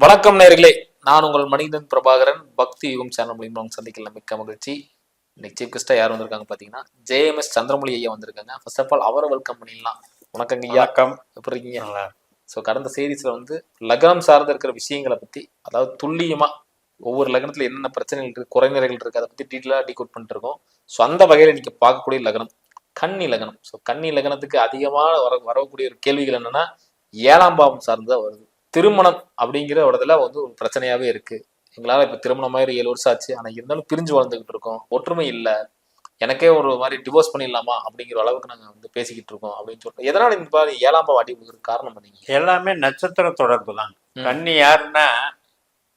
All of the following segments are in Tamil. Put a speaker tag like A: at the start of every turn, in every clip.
A: வணக்கம் நேர்களே. நான் உங்கள் மணிகண்டன் பிரபாகரன். பக்தி யுகம் சேனல் மூலியமா உங்க சந்திக்கல மிக்க மகிழ்ச்சி. இன்னைக்கு சீஃப் கெஸ்டா யார் வந்திருக்காங்க பாத்தீங்கன்னா ஜேஎம்எஸ் சந்திரமொழி ஐயா வந்திருக்காங்க. ஃபர்ஸ்ட் ஆஃப் ஆல் அவரை வெல்கம் பண்ணிடலாம். வணக்கங்க ஐயா. எப்படி இருக்கீங்க? ஸோ கடந்த சீரீஸ்ல வந்து லக்னம் சார்ந்து இருக்கிற விஷயங்களை பத்தி அதாவது துல்லியமா ஒவ்வொரு லக்னத்துல என்னென்ன பிரச்சனைகள் இருக்கு குறைநிறைகள் இருக்கு அதை பத்தி டீட்டெயிலாக டீகோட் பண்ணிட்டு இருக்கோம். ஸோ அந்த வகையில இன்னைக்கு பார்க்கக்கூடிய லக்னம் கன்னி லக்னம். ஸோ கன்னி லக்னத்துக்கு அதிகமாக வர வரக்கூடிய ஒரு கேள்விகள் என்னன்னா ஏழாம் பாவம் சார்ந்ததா வருது. திருமணம் அப்படிங்கிற இடத்துல வந்து ஒரு பிரச்சனையாவே இருக்கு. எங்களால இப்ப திருமணம் மாதிரி ஏழு வருஷம் ஆச்சு. ஆனா இருந்தாலும் பிரிஞ்சு வாழ்ந்துகிட்டு இருக்கோம். ஒற்றுமை இல்ல. எனக்கே ஒரு மாதிரி டிவோர்ஸ் பண்ணிடலாமா அப்படிங்கிற அளவுக்கு நாங்க வந்து பேசிக்கிட்டு இருக்கோம் அப்படின்னு சொல்லிட்டு. எதனால இந்த மாதிரி ஏழாம் விழுகிறதுக்கு காரணம் பண்ணீங்க
B: எல்லாமே நட்சத்திர தொடர்பு தான். கன்னி யாருன்னா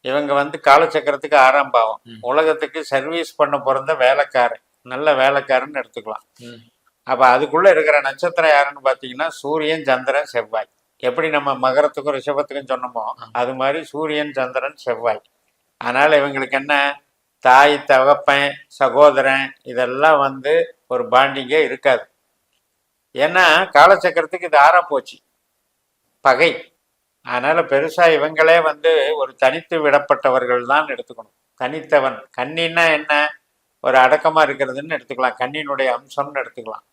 B: இவங்க வந்து காலச்சக்கரத்துக்கு ஆறாம் பாவம். உலகத்துக்கு சர்வீஸ் பண்ண பிறந்த வேலைக்காரன். நல்ல வேலைக்காரன்னு எடுத்துக்கலாம். அப்ப அதுக்குள்ள இருக்கிற நட்சத்திரம் யாருன்னு பாத்தீங்கன்னா சூரியன் சந்திரன் செவ்வாய். எப்படி நம்ம மகரத்துக்கும் ரிஷபத்துக்கும் சொன்னோமோ. அது மாதிரி சூரியன் சந்திரன் செவ்வாய். அதனால இவங்களுக்கு என்ன? தாய் தகப்பன் சகோதரன் இதெல்லாம் வந்து ஒரு பாண்டிங்கே இருக்காது. ஏன்னா காலச்சக்கரத்துக்கு இது ஆறா போச்சு. பகை. அதனால பெருசா இவங்களே வந்து ஒரு தனித்து விடப்பட்டவர்கள் தான் எடுத்துக்கணும். தனித்தவன். கன்னின்னா என்ன? ஒரு அடக்கமா இருக்கிறதுன்னு எடுத்துக்கலாம். கண்ணினுடைய அம்சம்னு எடுத்துக்கலாம்.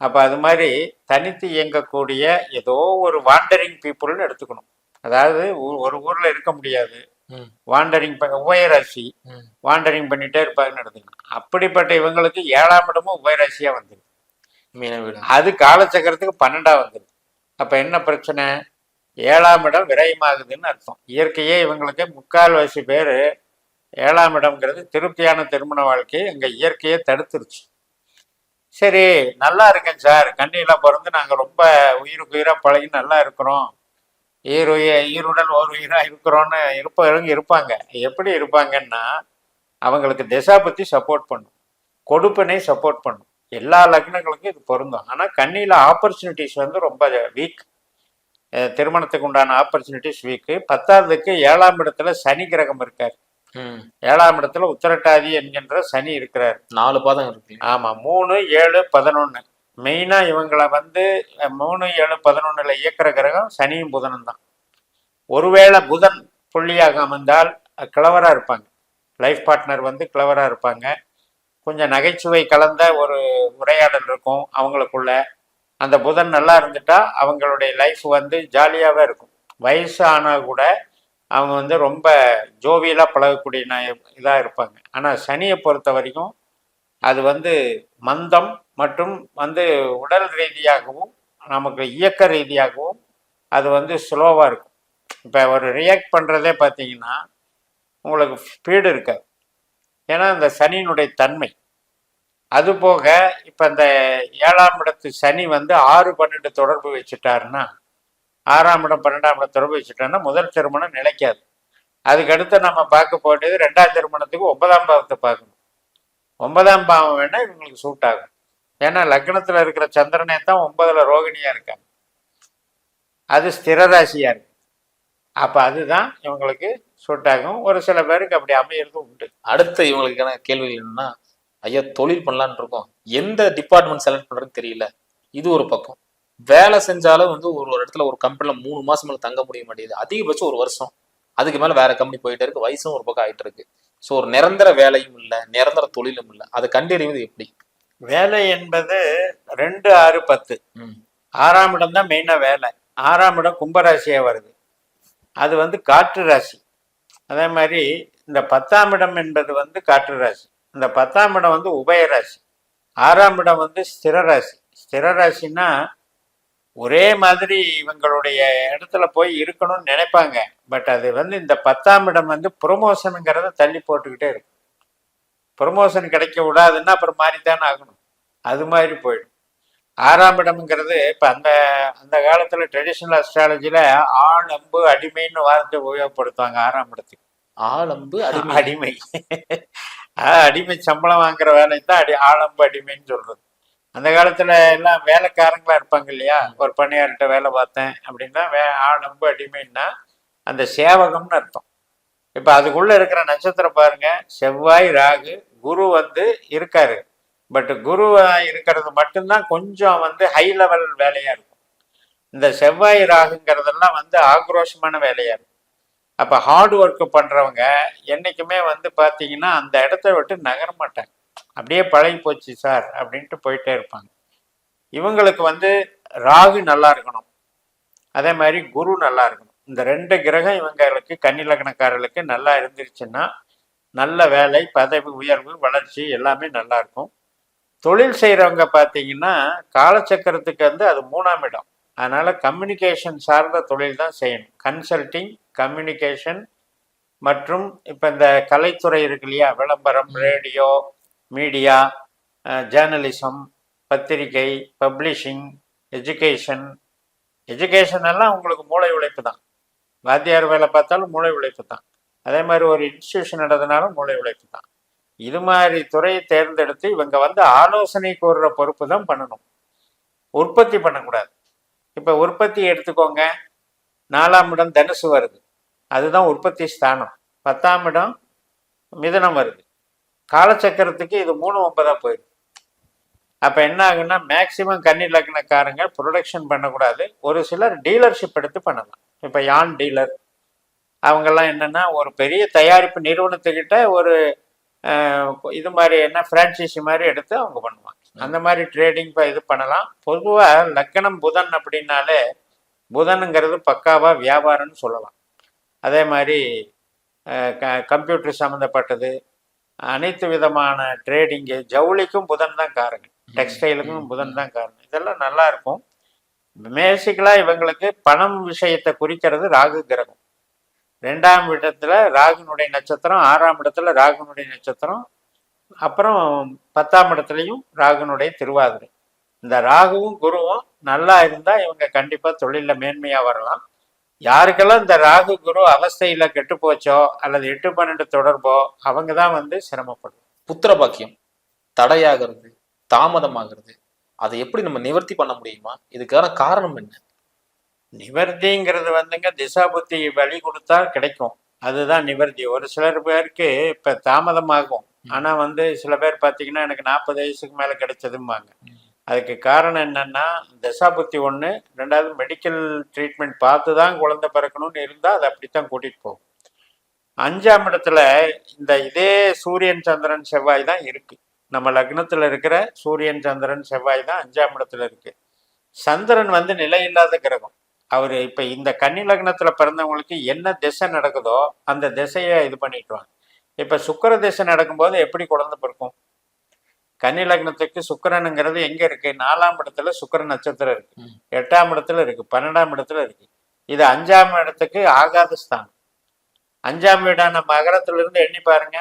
B: அப்ப அது மாதிரி தனித்து இயங்கக்கூடிய ஏதோ ஒரு வாண்டரிங் பீப்புள்னு எடுத்துக்கணும். அதாவது ஒரு ஊர்ல இருக்க முடியாது. வாண்டரிங் உபயராசி. வாண்டரிங் பண்ணிட்டே இருப்பாங்கன்னு எடுத்துக்கணும். அப்படிப்பட்ட இவங்களுக்கு ஏழாம் இடமும் உபயராசியா வந்துடும் அது காலச்சக்கரத்துக்கு பன்னெண்டா வந்துடுது அப்ப என்ன பிரச்சனை? ஏழாம் இடம் விரயமாகுதுன்னு அர்த்தம். இயற்கையே இவங்களுக்கு முக்கால்வாசி பேர் ஏழாம் இடம்ங்கிறது திருப்தியான திருமண வாழ்க்கையை எங்க இயற்கையே தடுத்துருச்சு. சரி நல்லா இருக்கேன் சார். கண்ணிலாம் பிறந்து நாங்கள் ரொம்ப உயிருக்கு உயிராக பழகி நல்லா இருக்கிறோம். ஈர் ஈருடல் ஈருடன் ஒரு உயிராக இருக்கிறோம்னு இருப்பவங்க இருப்பாங்க. எப்படி இருப்பாங்கன்னா அவங்களுக்கு திசாபத்தி சப்போர்ட் பண்ணும். கொடுப்பனை சப்போர்ட் பண்ணும். எல்லா லக்னங்களுக்கும் இது பொருந்தும். ஆனால் கண்ணியில் ஆப்பர்ச்சுனிட்டிஸ் வந்து ரொம்ப வீக் திருமணத்துக்கு உண்டான ஆப்பர்ச்சுனிட்டிஸ் வீக்கு பத்தாவதுக்கு ஏழாம் இடத்துல சனி கிரகம் இருக்கார். ஏழாம் இடத்துல உத்தரட்டாதி என்கின்ற சனி இருக்கிறார்.
A: நாலு பாதம் இருக்கு
B: ஆமா மூணு ஏழு பதினொன்று மெயினா இவங்களை வந்து மூணு ஏழு பதினொன்னுல இயக்கிற கிரகம் சனியும் புதனும் தான். ஒருவேளை புதன் புள்ளியாக அமைந்தால் அஹ், கிழவரா இருப்பாங்க. லைஃப் பார்ட்னர் வந்து கிழவரா இருப்பாங்க. கொஞ்சம் நகைச்சுவை கலந்த ஒரு உரையாடல் இருக்கும் அவங்களுக்குள்ள. அந்த புதன் நல்லா இருந்துட்டா அவங்களுடைய லைஃப் வந்து ஜாலியாகவே இருக்கும். வயசு ஆனால் கூட அவங்க வந்து ரொம்ப ஜோவியலாக பழகக்கூடிய இதாக இருப்பாங்க. ஆனால் சனியை பொறுத்த வரைக்கும் அது வந்து மந்தம் மற்றும் வந்து உடல் ரீதியாகவும் நமக்கு இயக்க ரீதியாகவும் அது வந்து ஸ்லோவாக இருக்கும். இப்போ ஒரு ரியாக்ட் பண்ணுறதே பார்த்தீங்கன்னா உங்களுக்கு ஸ்பீடு இருக்காது. ஏன்னா இந்த சனியினுடைய தன்மை. அது போக இப்போ இந்த ஏழாம் இடத்து சனி வந்து ஆறு பன்னெண்டு தொடர்பு வச்சுட்டாருன்னா ஆறாம் இடம் பன்னெண்டாம் இடம் தொடர்பு வச்சுட்டோம்னா முதல் திருமணம் நிலைக்காது. அதுக்கடுத்து நம்ம பார்க்க போட்டது ரெண்டாம் திருமணத்துக்கு ஒன்பதாம் பாவத்தை பார்க்கணும். ஒன்பதாம் பாவம் வேணால் இவங்களுக்கு சூட் ஆகும். ஏன்னா லக்னத்தில் இருக்கிற சந்திரனே தான் ஒன்பதில் ரோகிணியாக இருக்காங்க. அது ஸ்திரராசியாக இருக்கு. அப்போ அதுதான் இவங்களுக்கு சூட் ஆகும். ஒரு சில பேருக்கு அப்படி அமையிறதும் உண்டு.
A: அடுத்த இவங்களுக்கான கேள்விகள் என்னன்னா ஐயா தொழில் பண்ணலான் இருக்கோம். எந்த டிபார்ட்மெண்ட் செலக்ட் பண்ணுறதுன்னு தெரியல. இது ஒரு பக்கம். வேலை செஞ்சாலும் வந்து ஒரு ஒரு இடத்துல ஒரு கம்பெனில மூணு மாசம் மேல தங்க முடிய மாட்டேங்குது. அதிகபட்சம் ஒரு வருஷம். அதுக்கு மேல வேற கம்பெனி போயிட்டே இருக்கு. வயசும் ஒரு பக்கம் ஆயிட்டு இருக்கு. ஸோ ஒரு நிரந்தர வேலையும் இல்ல நிரந்தர தொழிலும் இல்ல. அதை கண்டறிவது எப்படி?
B: வேலை என்பது ரெண்டு ஆறு பத்து. ஆறாம் இடம் தான் மெயினா வேலை. ஆறாம் இடம் கும்பராசியா வருது. அது வந்து காற்று ராசி. அதே மாதிரி இந்த பத்தாம் இடம் என்பது வந்து காற்று ராசி. இந்த பத்தாம் இடம் வந்து உபய ராசி. ஆறாம் இடம் வந்து ஸ்திர ராசி. ஸ்திர ராசின்னா ஒரே மாதிரி இவங்களுடைய இடத்துல போய் இருக்கணும்னு நினைப்பாங்க. பட் அது வந்து இந்த பத்தாம் இடம் வந்து ப்ரொமோஷனுங்கிறத தள்ளி போட்டுக்கிட்டே இருக்கும். ப்ரொமோஷன் கிடைக்க விடாதுன்னா அப்புறம் மாறித்தானே ஆகணும். அது மாதிரி போயிடும். ஆறாம் இடம்ங்கிறது இப்போ அந்த அந்த காலத்தில் ட்ரெடிஷ்னல் அஸ்ட்ராலஜியில் ஆள் அம்பு அடிமைன்னு வார்த்தை உபயோகப்படுத்துவாங்க ஆறாம் இடத்துக்கு.
A: ஆளம்பு அடிமை.
B: அடிமை. அடிமை சம்பளம் வாங்குற வேலை தான் அடி ஆளம்பு அடிமைன்னு சொல்றது. அந்த காலத்துல எல்லாம் வேலைக்காரங்களா இருப்பாங்க இல்லையா? ஒரு பணியார்கிட்ட வேலை பார்த்தேன் அப்படின்னா வே ரொம்ப அடிமைன்னா அந்த சேவகம்னு அர்த்தம். இப்ப அதுக்குள்ள இருக்கிற நட்சத்திரம் பாருங்க. செவ்வாய் ராகு குரு வந்து இருக்காரு. பட் குருவாக இருக்கிறது மட்டும்தான் கொஞ்சம் வந்து ஹை லெவல் வேலையா இருக்கும். இந்த செவ்வாய் ராகுங்கிறதெல்லாம் வந்து ஆக்ரோஷமான வேலையா இருக்கும். அப்போ ஹார்ட் ஒர்க் பண்ணுறவங்க என்றைக்குமே வந்து பார்த்தீங்கன்னா அந்த இடத்த விட்டு நகர மாட்டாங்க. அப்படியே பழகி போச்சு சார் அப்படின்ட்டு போயிட்டே இருப்பாங்க. இவங்களுக்கு வந்து ராகு நல்லா இருக்கணும். அதே மாதிரி குரு நல்லா இருக்கணும். இந்த ரெண்டு கிரகம் இவங்களுக்கு கன்னி லக்னக்காரர்களுக்கு நல்லா இருந்துருச்சுன்னா நல்ல வேலை பதவி உயர்வு வளர்ச்சி எல்லாமே நல்லா இருக்கும். தொழில் செய்கிறவங்க பார்த்தீங்கன்னா காலச்சக்கரத்துக்கு வந்து அது மூணாம் இடம். அதனால கம்யூனிகேஷன் சார்ந்த தொழில் தான் செய்யணும். கன்சல்டிங் கம்யூனிகேஷன் மற்றும் இப்போ இந்த கலைத்துறை இருக்கு இல்லையா? விளம்பரம் ரேடியோ மீடியா ஜேர்னலிசம் uh, பத்திரிகை பப்ளிஷிங் எஜுகேஷன் எஜுகேஷன் எல்லாம் உங்களுக்கு மூளை உழைப்பு தான். வாத்தியார் வேலை பார்த்தாலும் மூளை உழைப்பு தான். அதே மாதிரி ஒரு இன்ஸ்டியூஷன் நடத்தினாலும் மூளை உழைப்பு தான். இது மாதிரி துறையை தேர்ந்தெடுத்து இவங்க வந்து ஆலோசனை கூறுற பொறுப்பு தான் பண்ணணும். உற்பத்தி பண்ணக்கூடாது. இப்போ உற்பத்தி எடுத்துக்கோங்க. நாலாம் இடம் தனுசு வருது. அதுதான் உற்பத்தி ஸ்தானம். பத்தாம் இடம் மிதனம் வருது. காலச்சக்கரத்துக்கு இது மூணு ஒன்பதா போயிடுது அப்போ என்ன ஆகுன்னா மேக்சிமம் கன்னி லக்னக்காரங்க ப்ரொடக்ஷன் பண்ணக்கூடாது. ஒரு சிலர் டீலர்ஷிப் எடுத்து பண்ணலாம். இப்போ யான் டீலர் அவங்கெல்லாம் என்னன்னா ஒரு பெரிய தயாரிப்பு நிறுவனத்துக்கிட்ட ஒரு இது மாதிரி என்ன ஃப்ரான்ச்சைசி மாதிரி எடுத்து அவங்க பண்ணுவாங்க. அந்த மாதிரி ட்ரேடிங் இது பண்ணலாம். பொதுவாக லக்கணம் புதன் அப்படின்னாலே புதனுங்கிறது பக்காவா வியாபாரம்னு சொல்லலாம். அதே மாதிரி கம்ப்யூட்டர் சம்மந்தப்பட்டது அனைத்து விதமான ட்ரேடிங்கு ஜவுளிக்கும் புதன் தான் காரணம். டெக்ஸ்டைலுக்கும் புதன் தான் காரணம். இதெல்லாம் நல்லா இருக்கும். பேசிக்கலாக இவங்களுக்கு பணம் விஷயத்தை குறிக்கிறது ராகு கிரகம். ரெண்டாம் இடத்துல ராகுனுடைய நட்சத்திரம் ஆறாம் இடத்துல ராகுனுடைய நட்சத்திரம் அப்புறம் பத்தாம் இடத்துலையும் ராகுனுடைய திருவாதிரை. இந்த ராகுவும் குருவும் நல்லா இருந்தா இவங்க கண்டிப்பா தொழில்ல மேன்மையா வரலாம். யாருக்கெல்லாம் இந்த ராகு குரு அவஸ்தையில கெட்டு போச்சோ அல்லது எட்டு பன்னெண்டு தொடர்போ அவங்க தான் வந்து சிரமப்படும்
A: புத்திர பாக்கியம் தடையாகிறது தாமதமாகிறது அதை எப்படி நம்ம நிவர்த்தி பண்ண முடியுமா? இதுக்கான காரணம் என்ன?
B: நிவர்த்திங்கிறது வந்துங்க திசா புத்தி வழி கொடுத்தா கிடைக்கும். அதுதான் நிவர்த்தி. ஒரு சிலர் பேருக்கு இப்ப தாமதமாகும். ஆனா வந்து சில பேர் பாத்தீங்கன்னா எனக்கு நாற்பது வயசுக்கு மேல கிடைச்சதும்பாங்க. அதுக்கு காரணம் என்னன்னா தசாபுத்தி புத்தி ரெண்டாவது மெடிக்கல் ட்ரீட்மெண்ட் பார்த்து தான் குழந்தை பிறக்கணும்னு இருந்தால் அது அப்படித்தான் கூட்டிட்டு போகும். அஞ்சாம் இடத்துல இந்த இதே சூரியன் சந்திரன் செவ்வாய் தான் இருக்கு. நம்ம லக்னத்தில் இருக்கிற சூரியன் சந்திரன் செவ்வாய் தான் அஞ்சாம் இடத்துல இருக்கு. சந்திரன் வந்து நிலையில்லாத கிரகம். அவர் இப்ப இந்த கன்னி லக்னத்தில் பிறந்தவங்களுக்கு என்ன திசை நடக்குதோ அந்த திசையை இது பண்ணிட்டுவாங்க இப்ப சுக்கர திசை நடக்கும்போது எப்படி குழந்தை பிறக்கும்? கன்னி லக்னத்துக்கு சுக்கிரனுங்கிறது எங்க இருக்கு? நாலாம் இடத்துல சுக்கிர நட்சத்திரம் இருக்கு. எட்டாம் இடத்துல இருக்கு. பன்னெண்டாம் இடத்துல இருக்கு. இது அஞ்சாம் இடத்துக்கு ஆகாத ஸ்தானம். அஞ்சாம் வீடான மகரத்துல இருந்து எண்ணி பாருங்க.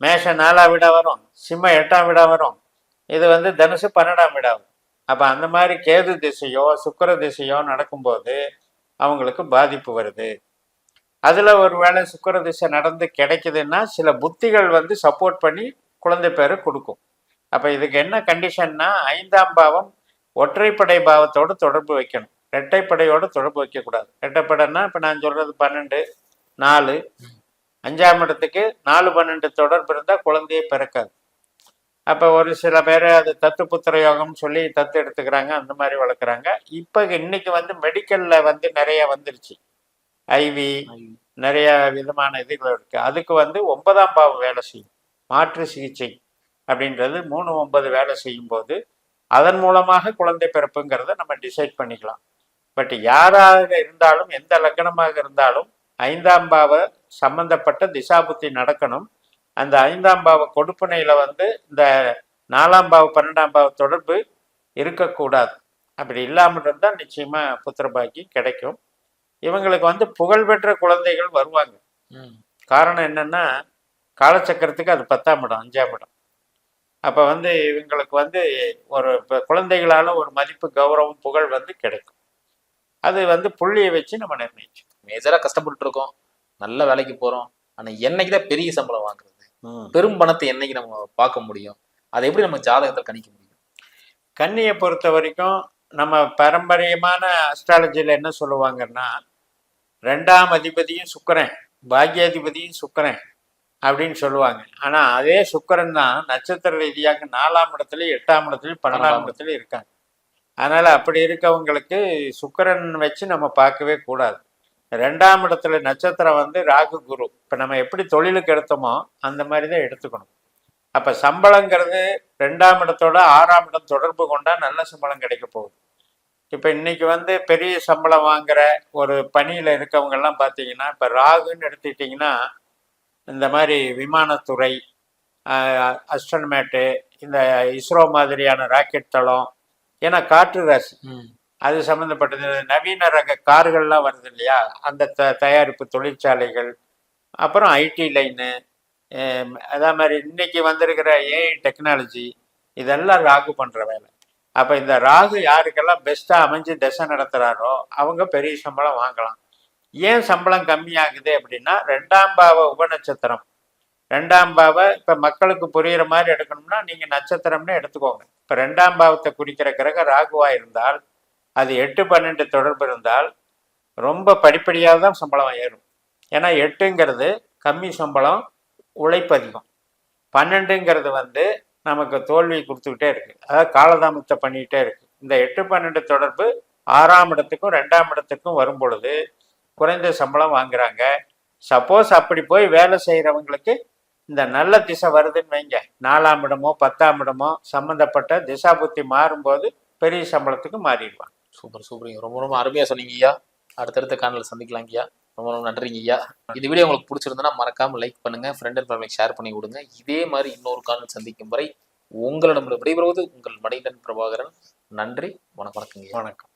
B: மேஷ நாலாம் வீடா வரும். சிம்ம எட்டாம் வீடா வரும். இது வந்து தனுசு பன்னெண்டாம் வீடா வரும். அப்ப அந்த மாதிரி கேது திசையோ சுக்கிர திசையோ நடக்கும்போது அவங்களுக்கு பாதிப்பு வருது. அதுல ஒரு வேளை சுக்கிர திசை நடந்து கிடைக்குதுன்னா சில புத்திகள் வந்து சப்போர்ட் பண்ணி குழந்தை பேரை கொடுக்கும். அப்ப இதுக்கு என்ன கண்டிஷன்னா ஐந்தாம் பாவம் ஒற்றைப்படை பாவத்தோட தொடர்பு வைக்கணும். இரட்டைப்படையோட தொடர்பு வைக்கக்கூடாது. இரட்டைப்படைன்னா இப்ப நான் சொல்றது பன்னெண்டு நாலு. அஞ்சாம் இடத்துக்கு நாலு பன்னெண்டு தொடர்பு இருந்தால் குழந்தையே பிறக்காது. அப்போ ஒரு சில பேர் அது தத்து புத்திர யோகம்னு சொல்லி தத்து எடுத்துக்கிறாங்க அந்த மாதிரி வளர்க்குறாங்க. இப்போ இன்னைக்கு வந்து மெடிக்கல்ல வந்து நிறைய வந்துருச்சு. ஐவி. நிறைய விதமான இதுகள் இருக்கு. அதுக்கு வந்து ஒன்பதாம் பாவம் வேலை செய்யும். மாற்று சிகிச்சை. அப்படின்றது மூணு ஒன்பது வேலை செய்யும் போது அதன் மூலமாக குழந்தை பிறப்புங்கிறத நம்ம டிசைட் பண்ணிக்கலாம். பட் யாராக இருந்தாலும் எந்த லக்னமாக இருந்தாலும் ஐந்தாம் பாவ சம்பந்தப்பட்ட திசாபுத்தி நடக்கணும். அந்த ஐந்தாம் பாவ கொடுப்பனையில வந்து இந்த நாலாம் பாவ பன்னெண்டாம் பாவ தொடர்பு இருக்கக்கூடாது. அப்படி இல்லாமல் இருந்தால் நிச்சயமா புத்திரபாக்கி கிடைக்கும். இவங்களுக்கு வந்து புகழ்பெற்ற குழந்தைகள் வருவாங்க. காரணம் என்னன்னா காலச்சக்கரத்துக்கு அது பத்தாம் இடம் அஞ்சாம் இடம். அப்ப வந்து இவங்களுக்கு வந்து ஒரு இப்ப குழந்தைகளால ஒரு மதிப்பு கௌரவம் புகழ் வந்து கிடைக்கும். அது வந்து புள்ளியை வச்சு நம்ம நிர்ணயிச்சு
A: மேஜரா கஷ்டப்பட்டு இருக்கோம் நல்ல வேலைக்கு போறோம். ஆனா என்னைக்குதான் பெரிய சம்பளம் வாங்குறது? பெரும் பணத்தை என்னைக்கு நம்ம பார்க்க முடியும்? அதை எப்படி நம்ம ஜாதகத்தில் கணிக்க முடியும்?
B: கன்னியை பொறுத்த வரைக்கும் நம்ம பாரம்பரியமான அஸ்ட்ராலஜியில் என்ன சொல்லுவாங்கன்னா ரெண்டாம் அதிபதியும் சுக்கிரன் பாக்யாதிபதியும் சுக்கிரன். அப்படின்னு சொல்லுவாங்க. ஆனா அதே சுக்கிரன் தான் நட்சத்திர ரீதியாக நாலாம் இடத்துலயும் எட்டாம் இடத்துலயும் பன்னெண்டாம் இடத்துலயும் இருக்காங்க. அதனால அப்படி இருக்கவங்களுக்கு சுக்கிரன் வச்சு நம்ம பார்க்கவே கூடாது. ரெண்டாம் இடத்துல நட்சத்திரம் வந்து ராகு குரு. இப்போ நம்ம எப்படி தொழிலுக்கு எடுத்தோமோ அந்த மாதிரி தான் எடுத்துக்கணும். அப்போ சம்பளங்கிறது ரெண்டாம் இடத்தோட ஆறாம் இடம் தொடர்பு கொண்டா நல்ல சம்பளம் கிடைக்க போகுது. இப்போ இன்னைக்கு வந்து பெரிய சம்பளம் வாங்குற ஒரு பணியில் இருக்கவங்கெல்லாம் பார்த்தீங்கன்னா இப்போ ராகுன்னு எடுத்துக்கிட்டிங்கன்னா இந்த மாதிரி விமானத்துறை அஸ்ட்ரன்மேட்டு இந்த இஸ்ரோ மாதிரியான ராக்கெட் தளம் ஏன்னா காற்று ராசி அது சம்மந்தப்பட்டது நவீன ரக கார்கள்லாம் வருது இல்லையா? அந்த த தயாரிப்பு தொழிற்சாலைகள் அப்புறம் ஐடி லைனு அதே மாதிரி இன்னைக்கு வந்திருக்கிற ஏஐ டெக்னாலஜி இதெல்லாம் ராகு பண்ணுற வேலை. அப்போ இந்த ராகு யாருக்கெல்லாம் பெஸ்ட்டாக அமைஞ்சு திசை நடத்துகிறாரோ அவங்க பெரிய சம்பளம் வாங்கலாம். ஏன் சம்பளம் கம்மியாகுது அப்படின்னா ரெண்டாம் பாவ உபநட்சத்திரம். ரெண்டாம் பாவ இப்போ மக்களுக்கு புரியுற மாதிரி எடுக்கணும்னா நீங்கள் நட்சத்திரம்னு எடுத்துக்கோங்க. இப்போ ரெண்டாம் பாவத்தை குறிக்கிற கிரக ராகுவா இருந்தால் அது எட்டு பன்னெண்டு தொடர்பு இருந்தால் ரொம்ப படிப்படியாக தான் சம்பளம் ஏறும். ஏன்னா எட்டுங்கிறது கம்மி சம்பளம் உழைப்பு அதிகம். பன்னெண்டுங்கிறது வந்து நமக்கு தோல்வி கொடுத்துக்கிட்டே இருக்குது அதாவது காலதாமத்தை பண்ணிக்கிட்டே இருக்குது இந்த எட்டு பன்னெண்டு தொடர்பு ஆறாம் இடத்துக்கும் ரெண்டாம் இடத்துக்கும் வரும் பொழுது குறைந்த சம்பளம் வாங்குறாங்க. சப்போஸ் அப்படி போய் வேலை செய்கிறவங்களுக்கு இந்த நல்ல திசை வருதுன்னு வைங்க. நாலாம் இடமோ பத்தாம் இடமோ சம்மந்தப்பட்ட திசா புத்தி மாறும்போது பெரிய சம்பளத்துக்கு மாறிடுவாங்க.
A: சூப்பர் சூப்பருங்க ரொம்ப ரொம்ப அருமையா சொன்னீங்க ஐயா. அடுத்தடுத்த காணொலி சந்திக்கலாம் ஐயா. ரொம்ப ரொம்ப நன்றிங்க ஐயா. இந்த வீடியோ உங்களுக்கு பிடிச்சிருந்தனா மறக்காம லைக் பண்ணுங்க ஃப்ரெண்ட் அண்ட் ஃபேமிலிக்கு ஷேர் பண்ணி விடுங்க இதே மாதிரி இன்னொரு காணொலி சந்திக்கும் வரை உங்களிடம் விடைபெறுவது உங்கள் மணிகண்டன் பிரபாகரன். நன்றி வணக்கம் வணக்கங்க.
B: வணக்கம்.